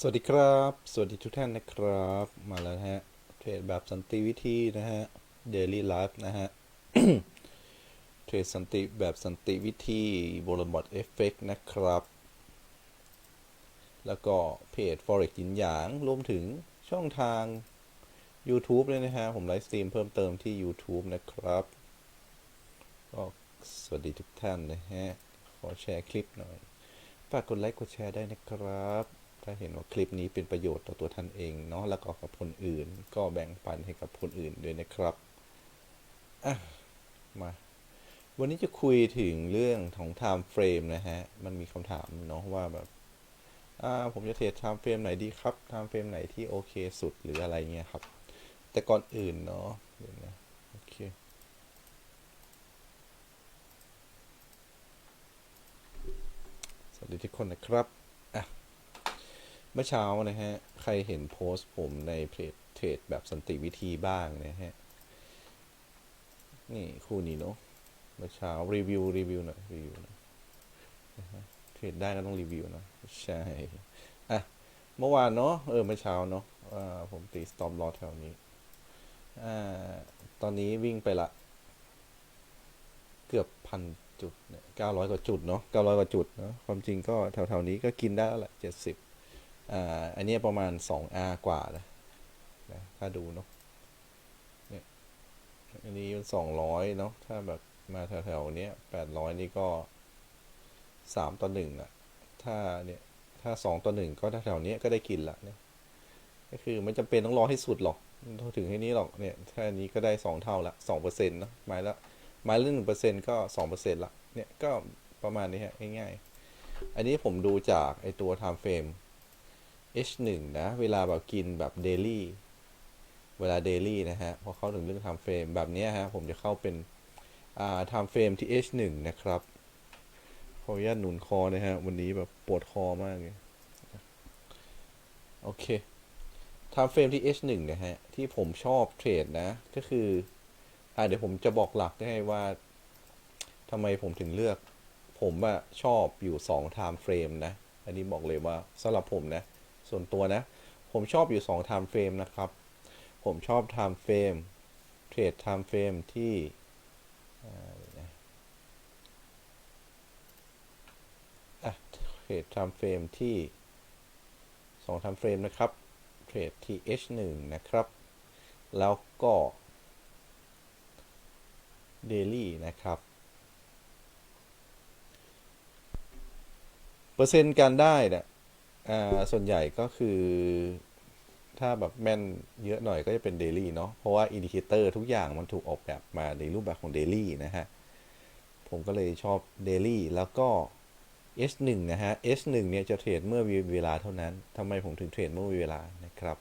สวัสดีครับ สวัสดีทุกท่านนะครับ มาแล้วฮะ เทรดแบบสันติวิธีนะฮะ Daily Life นะฮะ เทรดสันติแบบสันติวิธีบนบอทเอฟเฟกนะครับ แล้วก็เพจ Forex ยินหยาง รวมถึงช่องทาง YouTube เลยนะฮะ ผมไลฟ์สตรีมเพิ่มเติมที่ YouTube นะครับ ก็สวัสดีทุกท่านนะฮะ ขอแชร์คลิปหน่อย ฝากกดไลค์กดแชร์ได้นะครับ ถ้าเห็นว่าคลิปนี้เป็นประโยชน์ต่อตัวท่านเองเนาะแล้วก็กับคนอื่น ก็แบ่งปันให้กับคนอื่นด้วยนะครับอะมาวันนี้จะคุยถึงเรื่องของ time frame นะฮะ มันมีคำถามเนาะว่าแบบอ่าผมจะเทรด time frame ไหนดีครับ time frame ไหนที่โอเคสุดหรืออะไรเงี้ยครับ แต่ก่อนอื่นเนาะเดี๋ยวนะโอเคสวัสดีทุกคนนะครับ เมื่อเช้านะฮะ ใครเห็นโพสต์ผมในเพจเทรดแบบสันติวิธีบ้างนะฮะ นี่คู่นี้เนาะเมื่อเช้ารีวิวรีวิวหน่อยรีวิวหน่อยนะฮะเทรดได้ก็ต้องรีวิวนะ ใช่ อะ เมื่อวานเนาะเออเมื่อเช้าเนาะอ่าผมตีสตอมรอแถวนี้ อ่า ตอนนี้วิ่งไปละ เกือบพันจุดเนี่ยเก้าร้อยกว่าจุดเนาะเก้าร้อยกว่าจุดเนาะความจริงก็แถวๆนี้ก็กินได้แล้วแหละเจ็ดสิบ อ่าอันนี้ประมาณสองอากว่านะนะถ้าดูเนาะเนี่ยอันนี้มันสองร้อยเนาะถ้าแบบมาแถวๆเนี้ยแปดร้อยนี่ก็สามต่อหนึ่งอะถ้าเนี่ยถ้าสองต่อหนึ่งก็แถวๆนี้ก็ได้กินละเนี่ยก็คือไม่จำเป็นต้องรอให้สุดหรอกถึงให้นี้หรอกเนี่ยแค่นี้ก็ได้สองเท่าละสองเปอร์เซ็นต์นะไม้ละไม้ละหนึ่งเปอร์เซ็นต์ก็สองเปอร์เซ็นต์ละเนี่ยก็ประมาณนี้ฮะง่ายๆ อันนี้ผมดูจากไอตัว time frame H1 นะ เวลาแบบกินแบบ daily เวลา daily นะฮะ พอเข้าถึงเรื่อง time frame แบบนี้ฮะ ผมจะเข้าเป็นอ่า time frame ที่ H1 นะครับขออนุญาตหนุนคอนะฮะ วันนี้แบบปวดคอมากเลยโอเค time frame ที่ H1 นะฮะ ที่ผมชอบเทรดนะ ก็คืออ่าเดี๋ยวผมจะบอกหลักให้ว่าทำไมผมถึงเลือก ผมอะชอบอยู่2 time frame นะ อันนี้บอกเลยว่าสำหรับผมนะ ส่วนตัวนะ ผมชอบอยู่2 time frame นะครับ ผมชอบ time frame เทรด time frame ที่อ่าเทรด time frame ที่2 time frame นะครับเทรดที่ H1 นะครับ แล้วก็ Daily นะครับ เปอร์เซ็นต์การได้เนี่ย อ่าส่วนใหญ่ก็คือ ถ้าแบบแม่นเยอะหน่อยก็จะเป็น Daily เนาะเพราะว่าอินดิเคเตอร์ทุกอย่างมันถูกออกแบบมาในรูปแบบของ Daily นะฮะ ผมก็เลยชอบ Daily แล้วก็ S1 นะฮะ S1 เนี่ยจะเทรดเมื่อมีเวลาเท่านั้นทำไมผมถึงเทรดเมื่อมีเวลานะครับ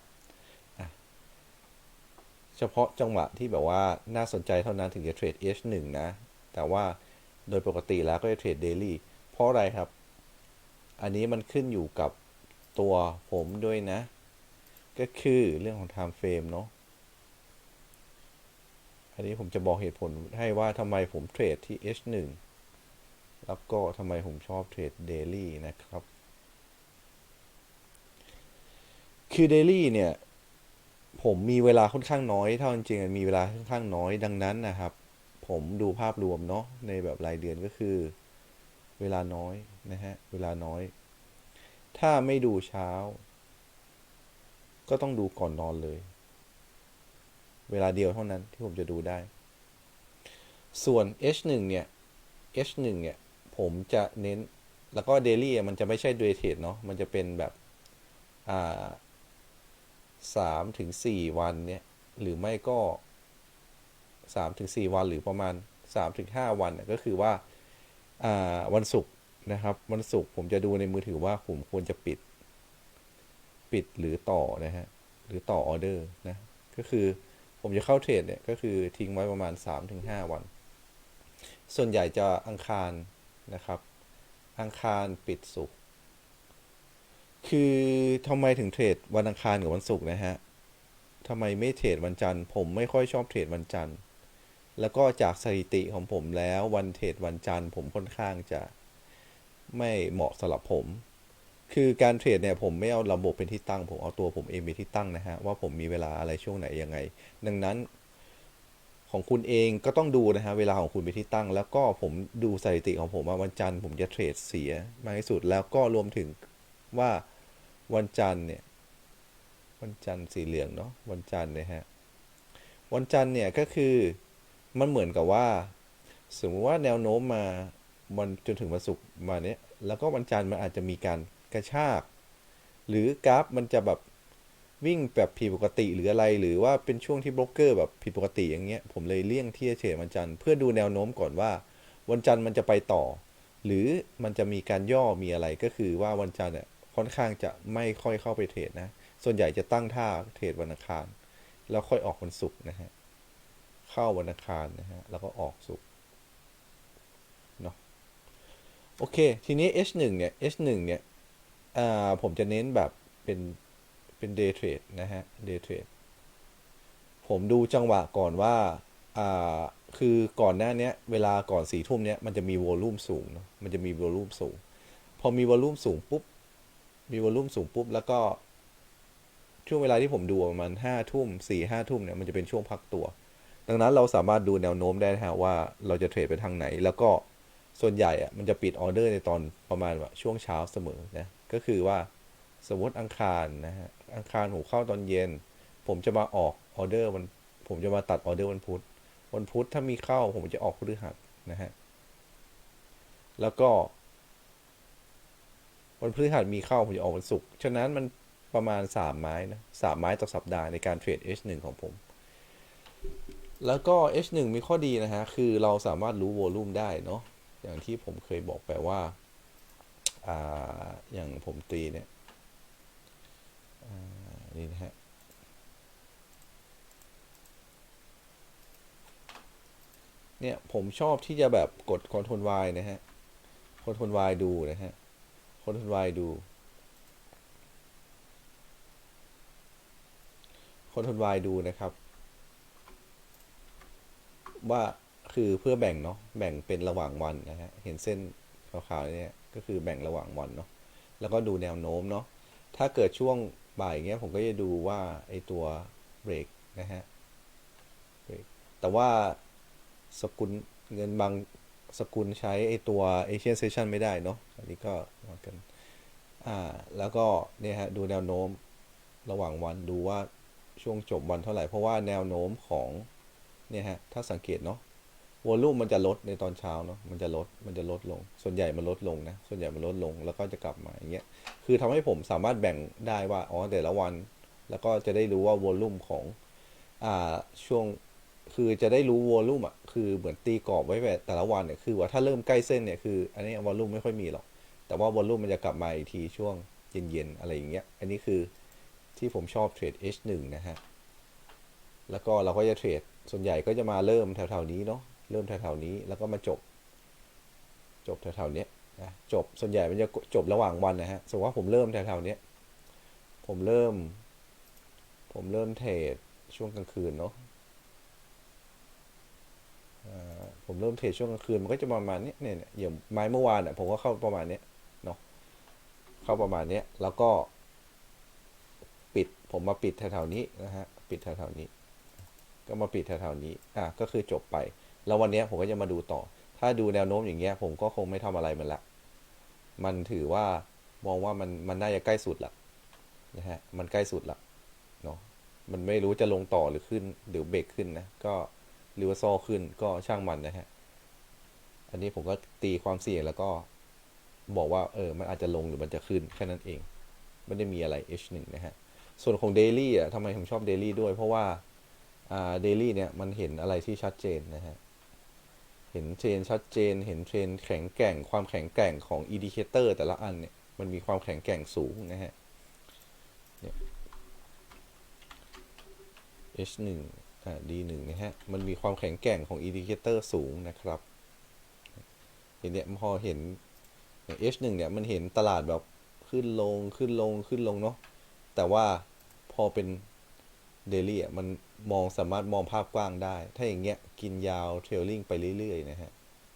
เฉพาะจังหวะที่แบบว่าน่าสนใจเท่านั้นถึงจะเทรด S1 นะ แต่ว่าโดยปกติแล้วก็จะเทรด Daily เพราะอะไรครับ อันนี้มันขึ้นอยู่กับ ตัวผมด้วยนะ ก็คือเรื่องของ time frame เนาะอันนี้ผมจะบอกเหตุผลให้ว่าทำไมผมเทรดที่ H1 แล้วก็ทำไมผมชอบเทรด Daily นะครับ คือ Daily เนี่ย ผมมีเวลาค่อนข้างน้อยเท่าจริงๆมีเวลาค่อนข้างน้อยดังนั้นนะครับ ผมดูภาพรวมเนาะในแบบรายเดือนก็คือ เวลาน้อยนะฮะ เวลาน้อย ถ้าไม่ดูเช้า ก็ต้องดูก่อนนอนเลย เวลาเดียวเท่านั้นที่ผมจะดูได้ ส่วน H1 เนี่ย H1 เนี่ย ผมจะเน้นแล้วก็ Daily อ่มันจะไม่ใช่ Day Trade เนาะมันจะเป็นแบบอ่าสามถึงสี่วันเนี่ย หรือไม่ก็สามถึงสี่วันหรือประมาณสามถึงห้าวันเนี่ยก็คือว่าอ่าวันศุกร์ นะครับ วันศุกร์ผมจะดูในมือถือว่าผมควรจะปิด ปิดหรือต่อนะฮะ หรือต่อออเดอร์นะ ก็คือผมจะเข้าเทรดเนี่ย ก็คือทิ้งไว้ประมาณสามถึงห้าวัน ส่วนใหญ่จะอังคารนะครับ อังคารปิดศุกร์คือทำไมถึงเทรดวันอังคารกับวันศุกร์นะฮะทำไมไม่เทรดวันจันทร์ ผมไม่ค่อยชอบเทรดวันจันทร์ แล้วก็จากสถิติของผมแล้ววันเทรดวันจันทร์ ผมค่อนข้างจะ ไม่เหมาะสำหรับผม คือการเทรดเนี่ยผมไม่เอาระบบเป็นที่ตั้ง ผมเอาตัวผมเองเป็นที่ตั้งนะฮะ ว่าผมมีเวลาอะไรช่วงไหนยังไง ดังนั้นของคุณเองก็ต้องดูนะฮะเวลาของคุณเป็นที่ตั้ง แล้วก็ผมดูสถิติของผมว่าวันจันทร์ผมจะเทรดเสียมากที่สุดแล้วก็รวมถึงว่าวันจันทร์เนี่ยวันจันทร์สีเหลืองเนาะวันจันทร์นะฮะวันจันทร์เนี่ยก็คือมันเหมือนกับว่า สมมติว่าแนวโน้มมา วันจนถึงวันศุกร์มาเนี้ยแล้วก็วันจันทร์มันอาจจะมีการกระชาก หรือกราฟมันจะแบบวิ่งแบบผิดปกติหรืออะไร หรือว่าเป็นช่วงที่โบรกเกอร์แบบผิดปกติอย่างเงี้ยผมเลยเลี่ยงที่จะเทรดวันจันทร์เพื่อดูแนวโน้มก่อนว่า วันจันทร์มันจะไปต่อ หรือมันจะมีการย่อมีอะไรก็คือว่าวันจันทร์เนี่ยค่อนข้างจะไม่ค่อยเข้าไปเทรดนะ ส่วนใหญ่จะตั้งท่าเทรดวันอังคาร แล้วค่อยออกวันศุกร์นะฮะ เข้าวันอังคารนะฮะ แล้วก็ออกศุกร์เนาะ โอเค ทีนี้ H1 เนี่ย H1 เนี่ยผมจะเน้นแบบเป็นเป็น day trade นะฮะ day trade ผมดูจังหวะก่อนว่าคือก่อนหน้านี้เวลาก่อนสี่ทุ่มเนี้ยมันจะมีวอลุ่มสูงเนอะมันจะมีวอลุ่มสูง พอมีวอลุ่มสูงปุ๊บ มีวอลลุ่มสูงปุ๊บ แล้วก็ ช่วงเวลาที่ผมดูประมาณห้าทุ่มสี่ห้าทุ่มเนี่ยมันจะเป็นช่วงพักตัว ดังนั้นเราสามารถดูแนวโน้มได้นะฮะว่าเราจะเทรดไปทางไหน แล้วก็ ส่วนใหญ่อะมันจะปิดออเดอร์ในตอนประมาณว่าช่วงเช้าเสมอนะ ก็คือว่าสมมติอังคารนะฮะ อังคารผมเข้าตอนเย็น ผมจะมาออกออเดอร์วัน ผมจะมาตัดออเดอร์วันพุธ วันพุธถ้ามีเข้าผมจะออกพฤหัสนะฮะ แล้วก็ วันพฤหัสมีเข้าผมจะออกวันศุกร์ ฉะนั้นมันประมาณสามไม้นะสามไม้ต่อสัปดาห์ในการเทรด H1 ของผม แล้วก็ H1 มีข้อดีนะฮะ คือเราสามารถรู้โวลูมได้เนาะ อย่างที่ผมเคยบอกไปว่าอ่าอย่างผมตีเนี่ยนี่นะฮะเนี่ยผมชอบที่จะแบบกด Ctrl Y นะฮะ Ctrl Y ดูนะฮะคอนทนวายดูคอนทนวายดูนะครับ ว่า คือเพื่อแบ่งเนาะแบ่งเป็นระหว่างวันนะฮะเห็นเส้นขาวๆเนี่ยก็คือแบ่งระหว่างวันเนาะแล้วก็ดูแนวโน้มเนาะถ้าเกิดช่วงบ่ายเงี้ยผมก็จะดูว่าไอตัวเบรกนะฮะเบรกแต่ว่าสกุลเงินบางสกุลใช้ไอตัว Asian Session ไม่ได้เนาะอันนี้ก็มากันอ่าแล้วก็เนี่ยฮะดูแนวโน้มระหว่างวันดูว่าช่วงจบวันเท่าไหร่ เพราะว่าแนวโน้มของเนี่ยฮะถ้าสังเกตเนาะ วอลลุ่มมันจะลดในตอนเช้าเนาะมันจะลดมันจะลดลง ส่วนใหญ่มันลดลงนะ ส่วนใหญ่มันลดลงแล้วก็จะกลับมาอย่างเงี้ยคือทำให้ผมสามารถแบ่งได้ว่าอ๋อแต่ละวัน แล้วก็จะได้รู้ว่าวอลลุ่มของอ่าช่วงคือจะได้รู้วอลลุ่มอะคือเหมือนตีกรอบไว้แบบแต่ละวันเนี่ยคือว่าถ้าเริ่มใกล้เส้นเนี่ยคืออันนี้วอลลุ่มไม่ค่อยมีหรอกแต่ว่าวอลลุ่มมันจะกลับมาอีกทีช่วงเย็นๆอะไรอย่างเงี้ยอันนี้คือที่ผมชอบเทรด H1 นะฮะแล้วก็เราก็จะเทรดส่วนใหญ่ก็จะมาเริ่มแถวๆนี้เนาะ เริ่มแถวๆนี้แล้วก็มาจบ จบแถวๆนี้นะจบส่วนใหญ่มันจะจบระหว่างวันนะฮะสมมติว่าผมเริ่มแถวๆนี้ผมเริ่ม ผมเริ่มเทรดช่วงกลางคืนเนาะผมเริ่มเทรดช่วงกลางคืนมันก็จะประมาณนี้เนี่ยเนี่ยอย่างไม้เมื่อวานอะผมก็เข้าประมาณนี้เนาะเข้าประมาณนี้แล้วก็ ปิดผมมาปิดแถวๆนี้นะฮะปิดแถวๆนี้ ก็มาปิดแถวๆนี้อะก็คือจบไป แล้ววันนี้ผมก็จะมาดูต่อ ถ้าดูแนวโน้มอย่างเงี้ย ผมก็คงไม่ทำอะไรมันละ มันถือว่ามองว่ามันมันน่าจะใกล้สุดละนะฮะ มันใกล้สุดละเนาะ มันไม่รู้จะลงต่อหรือขึ้นหรือเบรกขึ้นนะ ก็หรือว่าซ่ขึ้นก็ช่างมันนะฮะ อันนี้ผมก็ตีความเสี่ยงแล้วก็บอกว่าเออ มันอาจจะลงหรือมันจะขึ้นแค่นั้นเอง ไม่ได้มีอะไร H1 นะฮะ ส่วนของ Daily อะทำไมผมชอบ Daily ด้วย เพราะว่า อ่า Daily เนี่ยมันเห็นอะไรที่ชัดเจนนะฮะ ห็นเทรนชัดเจน เห็นเทรนแข็งแกร่ง ความแข็งแกร่งของ Indicator แต่ละอันเนี่ย มันมีความแข็งแกร่งสูงนะฮะเนี่ย H1 อ่า D1 นะฮะ มันมีความแข็งแกร่งของอินดิเคเตอร์สูงนะครับเห็นเนี่ยพอเห็นอย่าง H1 เนี่ยมันเห็นตลาดแบบขึ้นลงขึ้นลงขึ้นลงเนาะ แต่ว่าพอเป็นเดลี่อะมัน มองสามารถมองภาพกว้างได้ ถ้าอย่างเงี้ยกินยาวเทรลลิ่งไปเรื่อยๆนะฮะ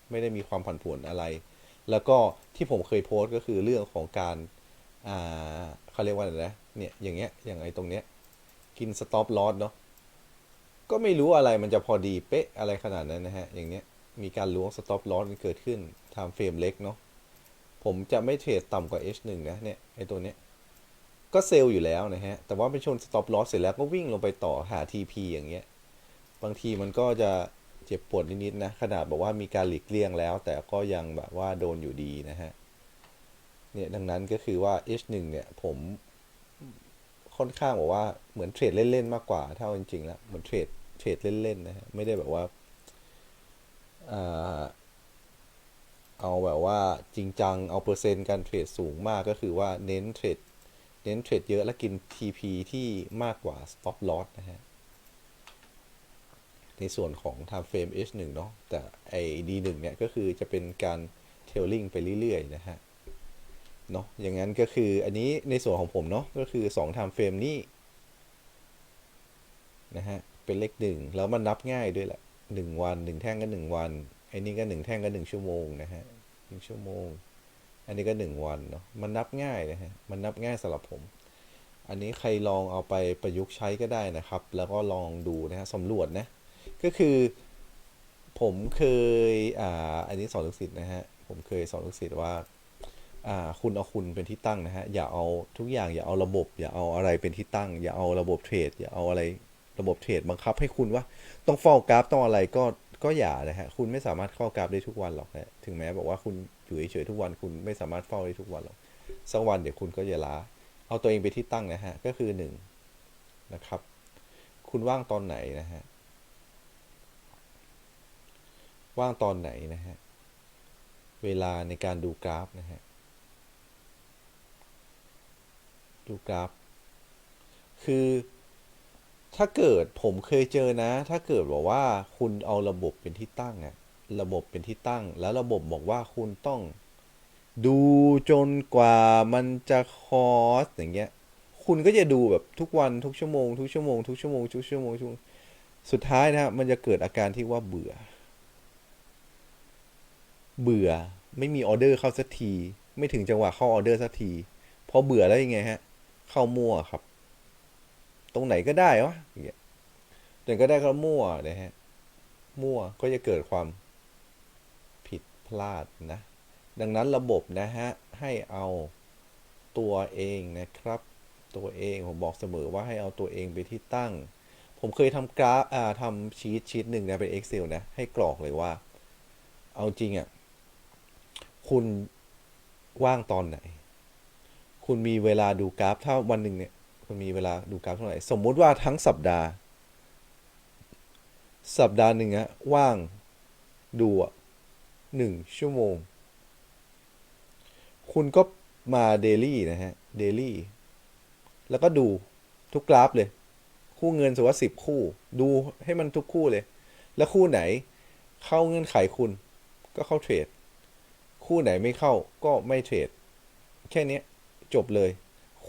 ไม่ได้มีความผันผวนอะไร แล้วก็ที่ผมเคยโพสต์ก็คือเรื่องของการอ่าเขาเรียกว่าอะไรนะเนี่ยอย่างเงี้ยอย่างไอตรงเนี้ยกินสต็อปลอสเนาะก็ไม่รู้อะไรมันจะพอดีเป๊ะอะไรขนาดนั้นนะฮะ อย่างเนี้ยมีการล้วงสต็อปลอสเกิดขึ้นทำเฟรมเล็กเนาะผมจะไม่เทรดต่ำกว่า H1 นะเนี่ยไอตัวเนี้ย ก็เซลล์อยู่แล้วนะฮะ แต่ว่าไปชนสต็อปลอสเสร็จแล้วก็วิ่งลงไปต่อหา TP อย่างเงี้ย บางทีมันก็จะเจ็บปวดนิดๆนะ ขนาดบอกว่ามีการหลีกเลี่ยงแล้ว แต่ก็ยังแบบว่าโดนอยู่ดีนะฮะ เนี่ยดังนั้นก็คือว่า H1 เนี่ยผมค่อนข้างบอกว่าเหมือนเทรดเล่นๆมากกว่าถ้าเอาจริงๆแล้วเหมือนเทรดเทรดเล่นๆนะฮะไม่ได้แบบว่าเอาแบบว่าจริงจังเอาเปอร์เซ็นต์การเทรดสูงมากก็คือว่าเน้นเทรด เน้นเทรดเยอะและกิน TP ที่มากกว่า stop loss นะฮะ ในส่วนของ time frame H1 เนาะแต่ไอ้ D1 เนี่ย ก็คือจะเป็นการ tailing ไปเรื่อย ๆ นะฮะ เนาะอย่างนั้นก็คืออันนี้ในส่วนของผมเนาะก็คือ2 time frame นี้ นะฮะ เป็นเลขหนึ่งแล้วมันนับง่ายด้วยแหละหนึ่งวันหนึ่งแท่งก็หนึ่งวันไอ้นี่ก็หนึ่งแท่งก็หนึ่งชั่วโมงนะฮะหนึ่งชั่วโมง อันนี้ก็หนึ่งวันเนาะมันนับง่ายนะฮะมันนับง่ายสำหรับผม อันนี้ใครลองเอาไปประยุกต์ใช้ก็ได้นะครับ แล้วก็ลองดูนะฮะสำรวจนะก็คือผมเคยอ่าอันนี้สอนลูกศิษย์นะฮะผมเคยสอนลูกศิษย์ว่าอ่าคุณเอาคุณเป็นที่ตั้งนะฮะอย่าเอาทุกอย่างอย่าเอาระบบ อย่าเอาอะไรเป็นที่ตั้ง อย่าเอาระบบเทรดอย่าเอาอะไรระบบเทรดบังคับให้คุณว่าต้องเฝ้ากราฟต้องอะไรก็ ก็อย่านะฮะ คุณไม่สามารถเข้ากราฟได้ทุกวันหรอกนะถึงแม้บอกว่าคุณอยู่เฉยๆทุกวัน คุณไม่สามารถเฝ้าได้ทุกวันหรอกสักวันเดี๋ยวคุณก็จะล้า เอาตัวเองไปที่ตั้งนะฮะ ก็คือหนึ่งนะครับ คุณว่างตอนไหนนะฮะ ว่างตอนไหนนะฮะ เวลาในการดูกราฟนะฮะ ดูกราฟ คือ ถ้าเกิดผมเคยเจอนะ ถ้าเกิดบอกว่าคุณเอาระบบเป็นที่ตั้งอะระบบเป็นที่ตั้ง แล้วระบบบอกว่าคุณต้อง ดูจนกว่ามันจะคอสอย่างเงี้ย คุณก็จะดูแบบทุกวันทุกชั่วโมงทุกชั่วโมงทุกชั่วโมงทุกชั่วโมงทุกสุดท้ายนะฮะมันจะเกิดอาการที่ว่าเบื่อ เบื่อไม่มีออเดอร์เข้าสักที ไม่ถึงจังหวะเข้าออเดอร์สักทีพอเบื่อแล้วยังไงฮะ เข้ามั่วครับ ตรงไหนก็ได้วะอย่างเงี้ยตรงก็ได้ก็มั่วนะฮะ มั่วก็จะเกิดความผิดพลาดนะ ดังนั้นระบบนะฮะ ให้เอาตัวเองนะครับ ตัวเองผมบอกเสมอว่าให้เอาตัวเองไปที่ตั้ง ผมเคยทำกราฟอ่าทำชีตชีตหนึ่งนะเป็น Excel นะ ให้กรอกเลยว่า เอาจริงอะ คุณว่างตอนไหน คุณมีเวลาดูกราฟถ้าวันหนึ่งเนี่ย คุณมีเวลาดูกราฟเท่าไหร่ สมมุติว่าทั้งสัปดาห์ สัปดาห์หนึ่งอะว่างดูอะหนึ่งชั่วโมง คุณก็มาเดลี่นะฮะเดลี่แล้วก็ดูทุกกราฟเลย คู่เงินสมมติว่าสิบคู่ ดูให้มันทุกคู่เลย แล้วคู่ไหนเข้าเงื่อนไขคุณ ก็เข้าเทรด คู่ไหนไม่เข้าก็ไม่เทรด แค่นี้จบเลย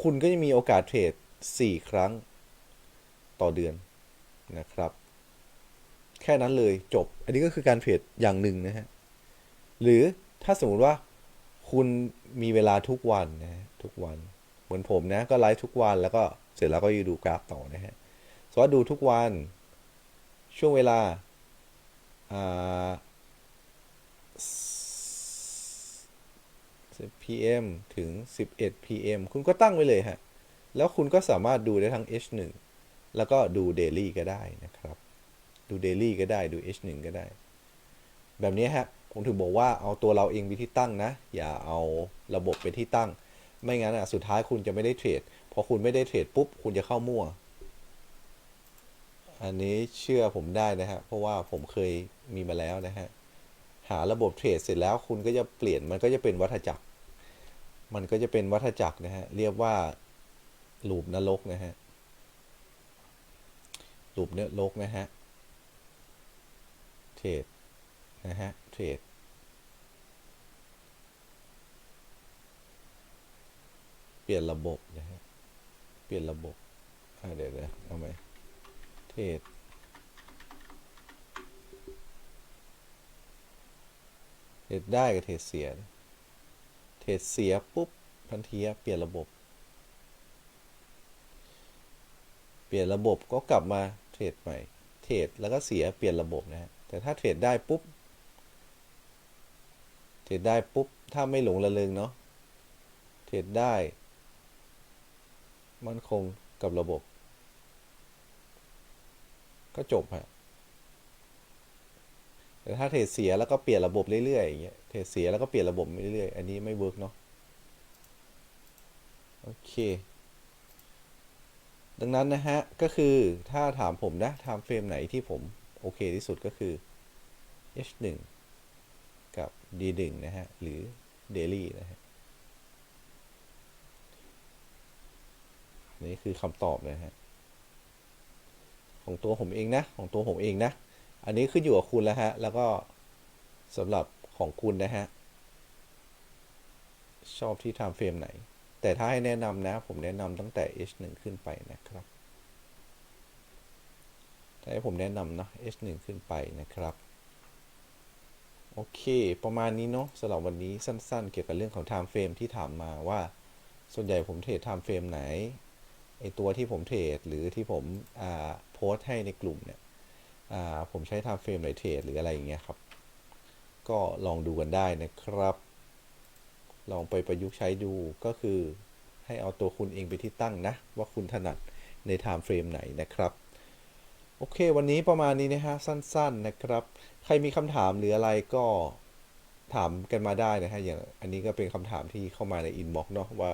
คุณก็จะมีโอกาสเทรด สี่ครั้งต่อเดือนนะครับ แค่นั้นเลยจบ อันนี้ก็คือการเทรดอย่างหนึ่งนะฮะ หรือถ้าสมมุติว่าคุณมีเวลาทุกวันนะทุกวัน เหมือนผมนะ ก็ไลฟ์ทุกวันแล้วก็เสร็จแล้วก็อยู่ดูกราฟต่อนะฮะสมมติว่าดูทุกวันช่วงเวลาอ่า 10 PM ถึง 11 PM คุณก็ตั้งไว้เลยฮะ แล้วคุณก็สามารถดูได้ทั้ง H1 แล้วก็ดู Daily ก็ได้นะครับ ดู Daily ก็ได้ดู H1 ก็ได้ แบบนี้ฮะผมถึงบอกว่าเอาตัวเราเองเป็นที่ตั้งนะ อย่าเอาระบบเป็นที่ตั้ง ไม่งั้นอะสุดท้ายคุณจะไม่ได้เทรดพอคุณไม่ได้เทรดปุ๊บ คุณจะเข้ามั่ว อันนี้เชื่อผมได้นะฮะ เพราะว่าผมเคยมีมาแล้วนะฮะ หาระบบเทรดเสร็จแล้วคุณก็จะเปลี่ยนมันก็จะเป็นวัฏจักร มันก็จะเป็นวัฏจักรนะฮะ เรียกว่า ลูปนรกนะฮะลูปเนื้อรกนะฮะ เทรดนะฮะ เทรดเปลี่ยนระบบนะฮะ เปลี่ยนระบบอ่าเดี๋ยวเดี๋ยวเอาไหมเทรดเทรดได้กับเทรดเสีย เทรดเสียปุ๊บพันทีเปลี่ยนระบบ เปลี่ยนระบบก็กลับมาเทรดใหม่ เทรดแล้วก็เสียเปลี่ยนระบบนะฮะ แต่ถ้าเทรดได้ปุ๊บ เทรดได้ปุ๊บ ถ้าไม่หลงระเริงเนาะ เทรดได้ มั่นคงกับระบบ ก็จบฮะ แต่ถ้าเทรดเสียแล้วก็เปลี่ยนระบบเรื่อยๆอย่างเงี้ย เทรดเสียแล้วก็เปลี่ยนระบบเรื่อยๆ อันนี้ไม่เวิร์กเนาะ โอเค ดังนั้นนะฮะ ก็คือถ้าถามผมนะ ไทม์เฟรมไหนที่ผมโอเคที่สุดก็คือ H1 กับ D1 นะฮะ หรือ Daily นะฮะ นี่คือคำตอบนะฮะ ของตัวผมเองนะ ของตัวผมเองนะ อันนี้ขึ้นอยู่กับคุณแล้วฮะ แล้วก็สำหรับของคุณนะฮะ ชอบที่ time frame ไหน แต่ถ้าให้แนะนำนะ ผมแนะนำตั้งแต่ H1 ขึ้นไปนะครับถ้าให้ผมแนะนำนะ H1 ขึ้นไปนะครับ โอเค ประมาณนี้เนาะสำหรับวันนี้สั้นๆ เกี่ยวกับเรื่องของ time frame ที่ถามมาว่า ส่วนใหญ่ผมเทรด time frame ไหนไอตัวที่ผมเทรดหรือที่ผมอ่าโพสต์ให้ในกลุ่มเนี่ยอ่าผมใช้ time frame ไหนเทรดหรืออะไรอย่างเงี้ยครับ ก็ลองดูกันได้นะครับ ลองไปประยุกต์ใช้ดูก็คือให้เอาตัวคุณเองไปที่ตั้งนะ ว่าคุณถนัดใน time frame ไหนนะครับ โอเค วันนี้ประมาณนี้นะฮะ สั้น ๆนะครับ ใครมีคำถามหรืออะไรก็ถามกันมาได้นะฮะ อย่างอันนี้ก็เป็นคำถามที่เข้ามาในอินบ็อกซ์เนาะว่า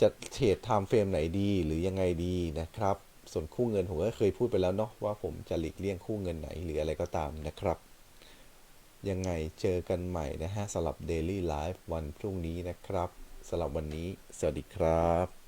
จะเทรด time frame ไหนดีหรือยังไงดีนะครับ ส่วนคู่เงินผมก็เคยพูดไปแล้วเนาะว่าผมจะหลีกเลี่ยงคู่เงินไหนหรืออะไรก็ตามนะครับ ยังไงเจอกันใหม่นะฮะสำหรับ Daily Life วันพรุ่งนี้นะครับสำหรับวันนี้ สวัสดีครับ